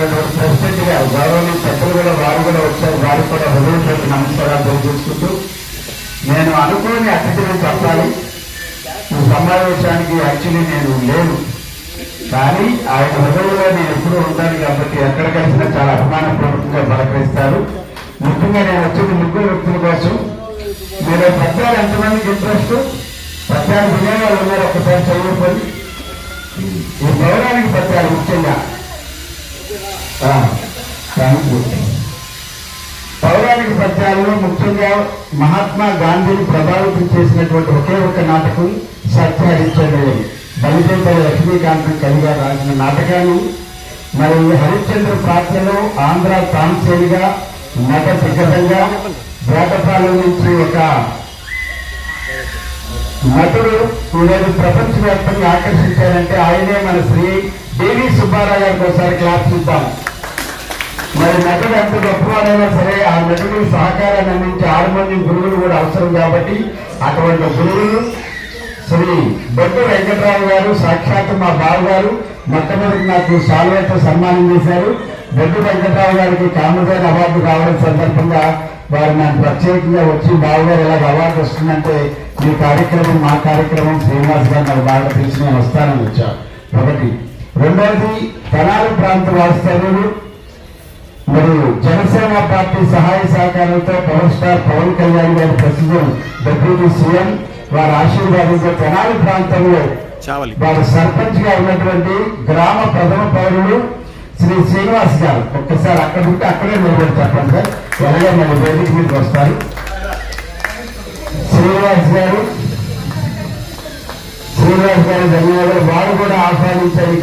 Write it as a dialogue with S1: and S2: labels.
S1: ఉన్నటువంటి ప్రెసిడెంట్ గారు గౌరవనీయ పెద్దలు కూడా వారు కూడా వచ్చారు వారికి కూడా హృదయపూర్వక నమస్కారాలు తెలియజేసుకుంటూ నేను అనుకోని అతిథిని చెప్పాలి ఈ సమావేశానికి యాక్చువల్లీ నేను లేను కానీ ఆయన హృదయంలో నేను ఎప్పుడూ ఉంటాను కాబట్టి ఎక్కడ కలిసినా చాలా అభిమానపూర్వకంగా పలకరిస్తారు ముఖ్యంగా నేను వచ్చింది ముగ్గురు వ్యక్తుల కోసం మీరు పద్యాలు ఎంతమందికి ఇంట్రెస్ట్ పద్యాలు వినేవాళ్ళు ఉన్నారు ఒకసారి చదువుకొని ఈ పౌరాణిక పద్యాలు ముఖ్యంగా పౌరాణిక పద్యాలలో ముఖ్యంగా మహాత్మా గాంధీని ప్రభావితం చేసినటువంటి ఒకే ఒక నాటకం సత్య బలిచంద్ర బలిపేట లక్ష్మీకాంతం కవిగా రాసిన నాటకాన్ని మరి హరిశ్చంద్ర పాత్రలో ఆంధ్ర తాంసేనిగా నట దిగ్గజంగా వేటపాలెం నుంచి ఒక నటుడు ఈరోజు ప్రపంచవ్యాప్తంగా ఆకర్షించారంటే ఆయనే మన శ్రీ దేవి సుబ్బారావు గారికి ఒకసారి క్లాస్ చూద్దాం. మరి నటుడు ఎంత గొప్పవాడైనా సరే ఆ నటుడు సహకారాన్ని అందించే మంది గురువులు కూడా అవసరం కాబట్టి అటువంటి గురువులు శ్రీ బొట్టు వెంకటరావు గారు సాక్షాత్ మా బాబు గారు మొట్టమొదటి నాకు సాల్వేతో సన్మానం చేశారు. బొట్టు వెంకటరావు గారికి కామధేన అవార్డు రావడం సందర్భంగా వారు నాకు ప్రత్యేకంగా వచ్చి బాబు గారు ఇలాగ అవార్డు వస్తుందంటే మీ కార్యక్రమం మా కార్యక్రమం శ్రీనివాస్ గారు నాకు బాగా తెలిసి నేను వస్తానని వచ్చాను ఒకటి రెండవది తెనాలి ప్రాంత వాస్తవ్యులు మరి జనసేన పార్టీ సహాయ సహకారంతో పవర్ స్టార్ పవన్ కళ్యాణ్ గారి ప్రస్తుతం డిప్యూటీ సీఎం వారి ఆశీర్వాదంతో తెనాలి ప్రాంతంలో వారు సర్పంచ్గా ఉన్నటువంటి గ్రామ ప్రథమ పౌరులు శ్రీ శ్రీనివాస్ గారు. ఒక్కసారి అక్కడ ఉంటే అక్కడే నిలబడి చెప్పండి సార్. ఎలాగే మన వేదిక మీదకి వస్తారు. శ్రీనివాస్ గారు శ్రీనివాస్ గారు ధన్యవాదాలు. వారు కూడా ఆహ్వానించారు